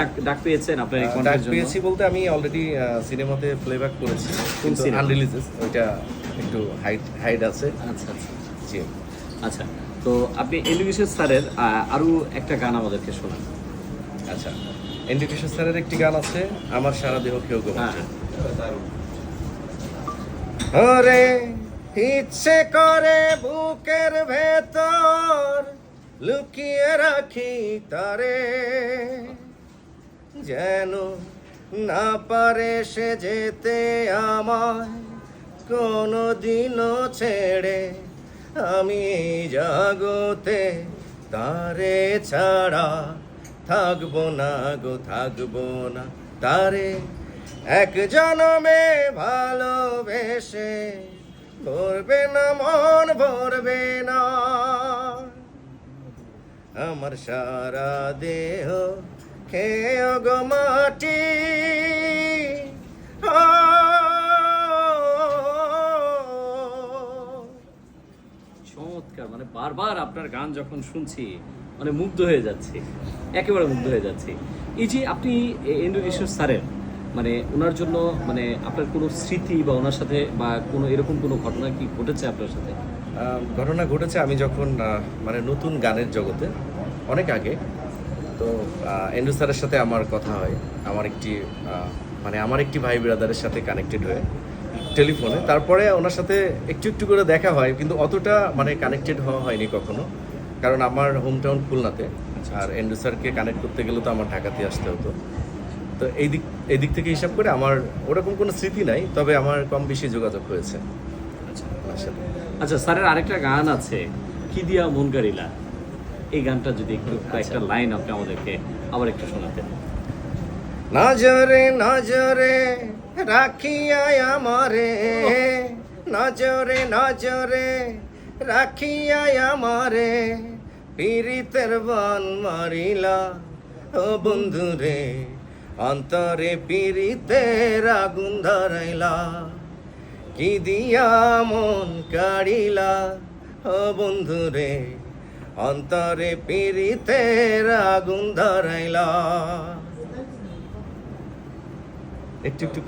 ডাক- পেয়েছেন আপনার এই ডাক পেয়েছি বলতে আমি অলরেডি সিনেমাতে প্লেব্যাক করেছি কিন্তু আনরিলিজেস ওইটা একটু হাইট হাইড আছে। আচ্ছা আচ্ছা। জি। আচ্ছা তো আপনি এডুকেশন স্যারের আরও একটা গান আমাদেরকে শোনান। আচ্ছা এন্ডিকেশন স্যারের একটি গান আছে আমার সারা দেহ কেউ গো ওরে ইচ্ছে করে বুকের ভেতর লুকিয়ে রাখি তারে। যেন না পারে সে যেতে আমায়। কোনো দিনও ছেড়ে আমি জগতে তারে ছাড়া থাকব না গো, থাকব না তারে। এক জনমে ভালোবেসে ভরবে না, মন ভরবে না। আমার সারা দেহ খেয়ে গো মাটি ও চমৎকার মানে বারবার আপনার গান যখন শুনছি মানে মুগ্ধ হয়ে যাচ্ছি একেবারে মুগ্ধ হয়ে যাচ্ছি এই যে আপনি এডুকেশন স্যারের মানে ওনার জন্য মানে আপনার কোনো স্মৃতি বা ওনার সাথে বা কোনো এরকম কোনো ঘটনা কি ঘটেছে আপনার সাথে ঘটনা ঘটেছে আমি যখন মানে নতুন গানের জগতে অনেক আগে তো এন্ডু স্যারের সাথে আমার কথা হয়। আমার একটি মানে আমার একটি ভাই ব্রাদারের সাথে কানেক্টেড হয়ে টেলিফোনে। তারপরে ওনার সাথে একটু একটু করে দেখা হয় কিন্তু অতটা মানে কানেক্টেড হওয়া হয়নি কখনো। কারণ আমার হোম টাউন খুলনাতে আর এন্ডু স্যারকে কানেক্ট করতে গেলে তো আমার ঢাকাতে আসতে হতো। তো এই দিক এই দিক থেকে হিসাব করে আমার ওরকম কোনো স্মৃতি নাই তবে আমার কম বেশি যোগাযোগ হয়েছে। আচ্ছা। আচ্ছা স্যারের আরেকটা গান আছে কি দিয়া মন গাড়িলা? এই গানটা যদি একটু একটা লাইন আপনি আমাদেরকে আবার একটু শোনাতেন। নজরে নজরে রাখিয়া আমারে। নজরে নজরে রাখিয়া আমারে। পীড়িতের বন মারিলা। ও বন্ধু রে অন্তরে পীড়িতের আগুন ধরাইলা। কি দিয়া মন কাড়িলা? ও বন্ধু রে অন্তরে পীড়িতের আগুন ধরাইলা। একটু একটু।